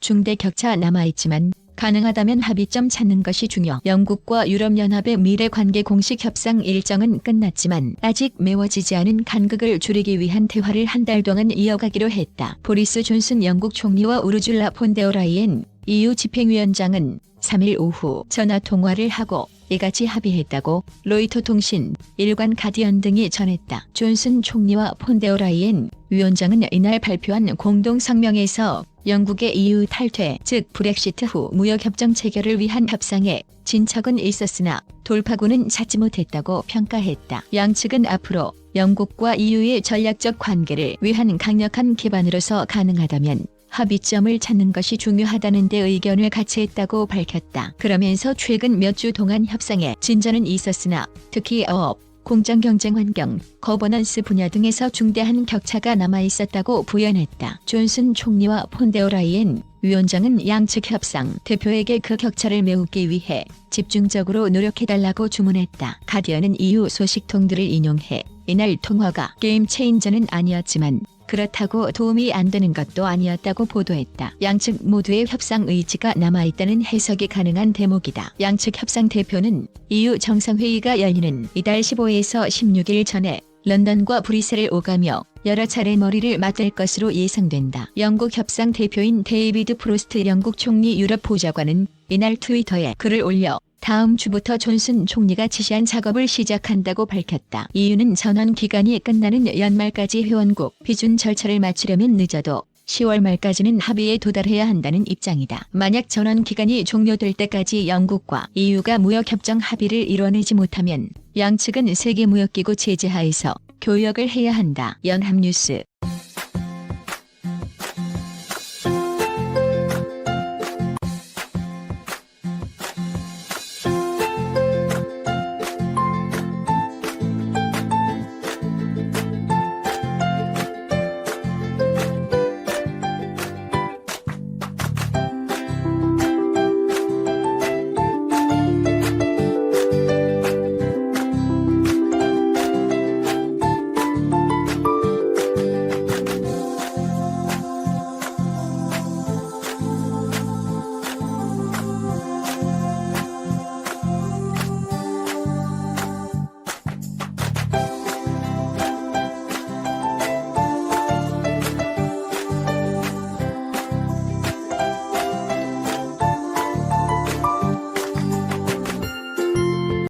중대 격차 남아있지만 가능하다면 합의점 찾는 것이 중요. 영국과 유럽연합의 미래 관계 공식 협상 일정은 끝났지만 아직 메워지지 않은 간극을 줄이기 위한 대화를 한 달 동안 이어가기로 했다. 보리스 존슨 영국 총리와 우르줄라 폰데어라이엔 EU 집행위원장은 3일 오후 전화 통화를 하고 이같이 합의했다고 로이터 통신, 일간 가디언 등이 전했다. 존슨 총리와 폰데어라이엔 위원장은 이날 발표한 공동 성명에서 영국의 EU 탈퇴, 즉 브렉시트 후 무역협정 체결을 위한 협상에 진척은 있었으나 돌파구는 찾지 못했다고 평가했다. 양측은 앞으로 영국과 EU의 전략적 관계를 위한 강력한 기반으로서 가능하다면 합의점을 찾는 것이 중요하다는 데 의견을 같이 했다고 밝혔다. 그러면서 최근 몇 주 동안 협상에 진전은 있었으나 특히 어업, 공정 경쟁 환경, 거버넌스 분야 등에서 중대한 격차가 남아 있었다고 부연했다. 존슨 총리와 폰데오 라이엔 위원장은 양측 협상 대표에게 그 격차를 메우기 위해 집중적으로 노력해달라고 주문했다. 가디언은 EU 소식통들을 인용해 이날 통화가 게임 체인저는 아니었지만 그렇다고 도움이 안 되는 것도 아니었다고 보도했다. 양측 모두의 협상 의지가 남아있다는 해석이 가능한 대목이다. 양측 협상 대표는 EU 정상회의가 열리는 이달 15에서 16일 전에 런던과 브뤼셀을 오가며 여러 차례 머리를 맞댈 것으로 예상된다. 영국 협상 대표인 데이비드 프로스트 영국 총리 유럽 보좌관은 이날 트위터에 글을 올려 다음 주부터 존슨 총리가 지시한 작업을 시작한다고 밝혔다. EU는 전원 기간이 끝나는 연말까지 회원국 비준 절차를 마치려면 늦어도 10월 말까지는 합의에 도달해야 한다는 입장이다. 만약 전원 기간이 종료될 때까지 영국과 EU가 무역협정 합의를 이뤄내지 못하면 양측은 세계무역기구 제재하에서 교역을 해야 한다. 연합뉴스